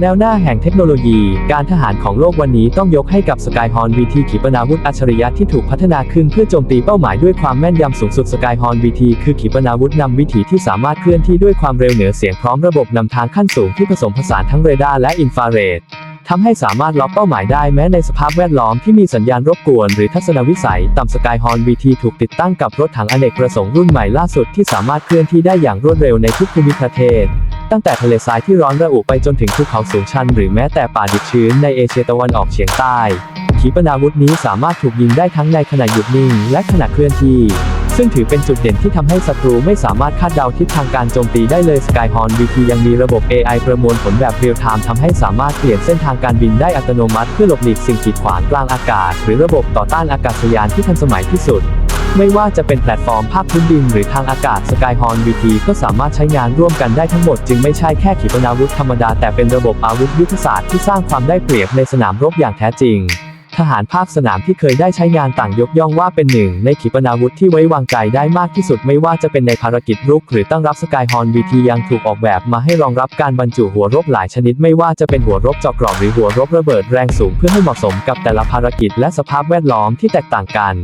แนวหน้าแห่งเทคโนโลยี การทหารของโลกวันนี้ต้องยกให้กับ Skyhorn VT ขีปนาวุธอัจฉริยะที่ถูกพัฒนาขึ้นเพื่อโจมตีเป้าหมายด้วยความแม่นยำสูงสุด Skyhorn VT คือขีปนาวุธนำวิถีที่สามารถเคลื่อนที่ด้วยความเร็วเหนือเสียงพร้อมระบบนำทางขั้นสูงที่ผสมผสานทั้งเรดาร์และอินฟราเรดทำให้สามารถล็อกเป้าหมายได้แม้ในสภาพแวดล้อมที่มีสัญญาณรบกวน หรือทัศนวิสัย ต่ำสกายฮอร์น VT ถูกติดตั้งกับรถถังอเนกประสงค์รุ่นใหม่ล่าสุดที่สามารถเคลื่อนที่ได้อย่างรวดเร็วในทุกภูมิประเทศ ตั้งแต่ทะเลทรายที่ร้อนระอุไปจนถึงภูเขาสูงชันหรือแม้แต่ป่าดิบชื้นในเอเชียตะวันออกเฉียงใต้ ขีปนาวุธนี้สามารถถูกยิงได้ทั้งในขณะหยุดนิ่งและขณะเคลื่อนที่ ซึ่งถือเป็นจุดเด่นที่ทำให้ศัตรูไม่สามารถคาดเดาทิศทางการโจมตีได้เลย Skyhorn VT ยังมีระบบ AI ประมวลผลแบบเรียลไทม์ทำให้สามารถเปลี่ยนเส้นทางการบินได้อัตโนมัติเพื่อหลบหลีกสิ่งกีดขวางกลางอากาศ หรือระบบต่อต้านอากาศยานที่ทันสมัยที่สุด ไม่ว่าจะเป็นแพลตฟอร์มภาคพื้นดินหรือทางอากาศ Skyhorn VT ก็สามารถใช้งานร่วมกันได้ทั้งหมด จึงไม่ใช่แค่ขีปนาวุธธรรมดาแต่เป็นระบบอาวุธยุทธศาสตร์ที่สร้างความได้เปรียบในสนามรบอย่างแท้จริง ทหารภาคสนามที่เคยได้ใช้งานต่างยกย่องว่าเป็นหนึ่ง ในขีปนาวุธที่ไว้วางใจได้มากที่สุดไม่ว่าจะเป็นในภารกิจรุก หรือตั้งรับ Skyhorn VT ยังถูกออกแบบมาให้รองรับการบรรจุหัวรบหลายชนิด ไม่ว่าจะเป็นหัวรบเจาะกรอบหรือหัวรบระเบิดแรงสูงเพื่อให้เหมาะสมกับแต่ละภารกิจและสภาพแวดล้อมที่แตกต่างกัน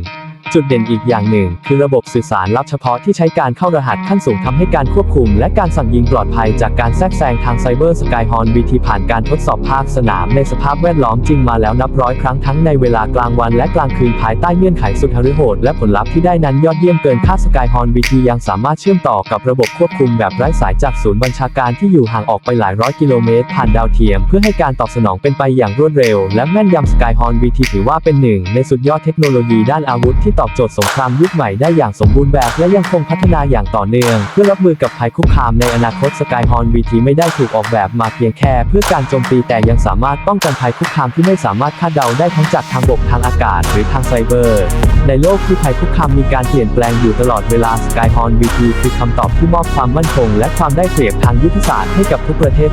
จุดเด่นอีกอย่างหนึ่ง คือระบบสื่อสารลับเฉพาะที่ใช้การเข้ารหัสขั้นสูงทำให้การควบคุม และการสั่งยิงปลอดภัยจากการแทรกแซงทางไซเบอร์สกายฮอร์น VT ผ่านการทดสอบภาคสนามในสภาพแวดล้อมจริงมาแล้วนับร้อยครั้งทั้งในเวลากลางวันและกลางคืนภายใต้เงื่อนไขสุดหฤโหดและผลลัพธ์ที่ได้นั้นยอดเยี่ยมเกินคาดสกายฮอร์น VT ยังสามารถเชื่อมต่อกับระบบควบคุมแบบไร้สายจากศูนย์บัญชาการที่อยู่ห่างออกไปหลายร้อยกิโลเมตรผ่านดาวเทียม เพื่อให้การตอบสนองเป็นไปอย่างรวดเร็ว และแม่นยำสกายฮอร์น VT ถือว่าเป็นหนึ่งในสุดยอดเทคโนโลยีด้านอาวุธที่ตอบโจทย์สงครามยุคใหม่ได้อย่างสมบูรณ์แบบและยังคงพัฒนาอย่างต่อเนื่อง เพื่อรับมือกับภัยคุกคามในอนาคตสกายฮอร์น VT ไม่ได้ถูกออกแบบมาเพียงแค่ เพื่อการโจมตีแต่ยังสามารถป้องกันภัยคุกคามที่ไม่สามารถคาดเดาได้ทั้งจากทางบกทางอากาศ หรือทางไซเบอร์ ในโลกที่ภัยคุกคามมีการเปลี่ยนแปลงอยู่ตลอดเวลา Skyhorn VT คือคำตอบที่มอบความมั่นคง และความได้เปรียบทางยุทธศาสตร์ให้กับทุกประเทศ